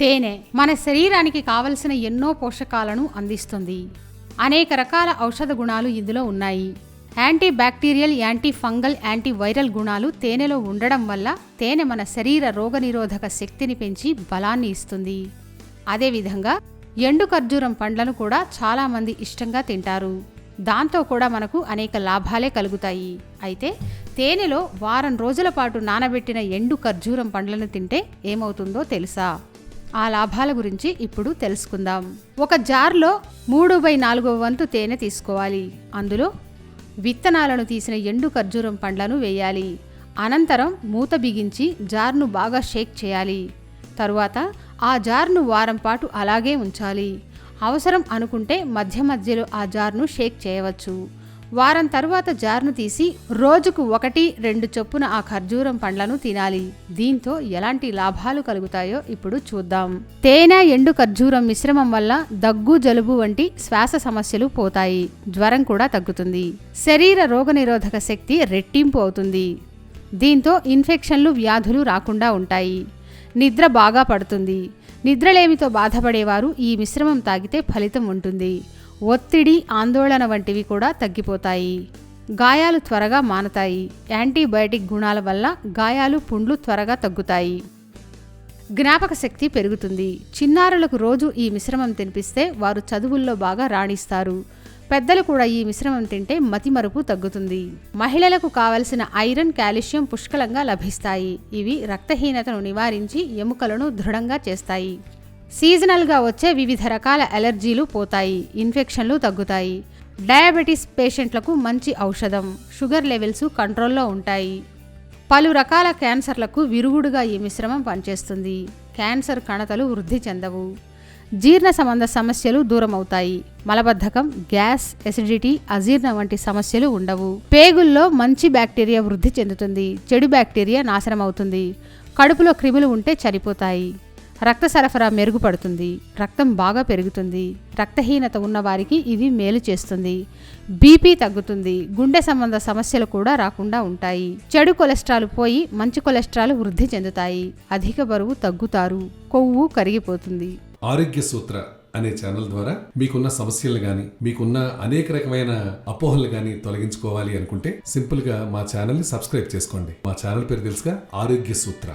తేనె మన శరీరానికి కావలసిన ఎన్నో పోషకాలను అందిస్తుంది. అనేక రకాల ఔషధ గుణాలు ఇందులో ఉన్నాయి. Anti bacterial anti fungal anti viral గుణాలు తేనెలో ఉండడం వల్ల తేనె మన శరీర రోగనిరోధక శక్తిని పెంచి బలాన్ని ఇస్తుంది. అదేవిధంగా ఎండు ఖర్జూరం పండ్లను కూడా చాలామంది ఇష్టంగా తింటారు. దాంతో కూడా మనకు అనేక లాభాలే కలుగుతాయి. అయితే తేనెలో వారం రోజుల పాటు నానబెట్టిన ఎండు ఖర్జూరం పండ్లను తింటే ఏమవుతుందో తెలుసా? ఆ లాభాల గురించి ఇప్పుడు తెలుసుకుందాం. ఒక జార్లో మూడు బై నాలుగవ వంతు తేనె తీసుకోవాలి. అందులో విత్తనాలను తీసిన ఎండు ఖర్జూరం పండ్లను వేయాలి. అనంతరం మూత బిగించి జార్ను బాగా షేక్ చేయాలి. తరువాత ఆ జార్ను వారం పాటు అలాగే ఉంచాలి. అవసరం అనుకుంటే మధ్య మధ్యలో ఆ జార్ను షేక్ చేయవచ్చు. వారం తరువాత జార్ను తీసి రోజుకు ఒకటి రెండు చొప్పున ఆ ఖర్జూరం పండ్లను తినాలి. దీంతో ఎలాంటి లాభాలు కలుగుతాయో ఇప్పుడు చూద్దాం. తేనె ఎండు ఖర్జూరం మిశ్రమం వల్ల దగ్గు జలుబు వంటి శ్వాస సమస్యలు పోతాయి. జ్వరం కూడా తగ్గుతుంది. శరీర రోగనిరోధక శక్తి రెట్టింపు అవుతుంది. దీంతో ఇన్ఫెక్షన్లు వ్యాధులు రాకుండా ఉంటాయి. నిద్ర బాగా పడుతుంది. నిద్రలేమితో బాధపడేవారు ఈ మిశ్రమం తాగితే ఫలితం ఉంటుంది. ఒత్తిడి ఆందోళన వంటివి కూడా తగ్గిపోతాయి. గాయాలు త్వరగా మానతాయి. యాంటీబయాటిక్ గుణాల వల్ల గాయాలు పుండ్లు త్వరగా తగ్గుతాయి. జ్ఞాపక శక్తి పెరుగుతుంది. చిన్నారులకు రోజు ఈ మిశ్రమం తినిపిస్తే వారు చదువుల్లో బాగా రాణిస్తారు. పెద్దలు కూడా ఈ మిశ్రమం తింటే మతిమరుపు తగ్గుతుంది. మహిళలకు కావలసిన ఐరన్ కాల్షియం పుష్కలంగా లభిస్తాయి. ఇవి రక్తహీనతను నివారించి ఎముకలను దృఢంగా చేస్తాయి. సీజనల్గా వచ్చే వివిధ రకాల అలర్జీలు పోతాయి ఇన్ఫెక్షన్లు తగ్గుతాయి. డయాబెటీస్ పేషెంట్లకు మంచి ఔషధం షుగర్ లెవెల్స్ కంట్రోల్లో ఉంటాయి. పలు రకాల క్యాన్సర్లకు విరుగుడుగా ఈ మిశ్రమం పనిచేస్తుంది. క్యాన్సర్ కణతలు వృద్ధి చెందవు. జీర్ణ సంబంధ సమస్యలు దూరం అవుతాయి మలబద్ధకం గ్యాస్ ఎసిడిటీ అజీర్ణ వంటి సమస్యలు ఉండవు. పేగుల్లో మంచి బ్యాక్టీరియా వృద్ధి చెందుతుంది. చెడు బ్యాక్టీరియా నాశనం అవుతుంది కడుపులో క్రిములు ఉంటే చనిపోతాయి. రక్త సరఫరా మెరుగుపడుతుంది రక్తం బాగా పెరుగుతుంది రక్తహీనత ఉన్న వారికి మేలు చేస్తుంది. బీపీ తగ్గుతుంది గుండె సంబంధ సమస్యలు కూడా రాకుండా ఉంటాయి. చెడు కొలెస్ట్రాల్ పోయి మంచి కొలెస్ట్రాల్ వృద్ధి చెందుతాయి. అధిక బరువు తగ్గుతారు కొవ్వు కరిగిపోతుంది. ఆరోగ్య సూత్ర అనే ఛానల్ ద్వారా మీకున్న సమస్యలు గాని మీకున్న అనేక రకమైన అపోహలు గాని తొలగించుకోవాలి అనుకుంటే సింపుల్గా మా ఛానల్ని సబ్స్క్రైబ్ చేసుకోండి. మా ఛానల్ పేరు తెలుసుగా ఆరోగ్య సూత్ర.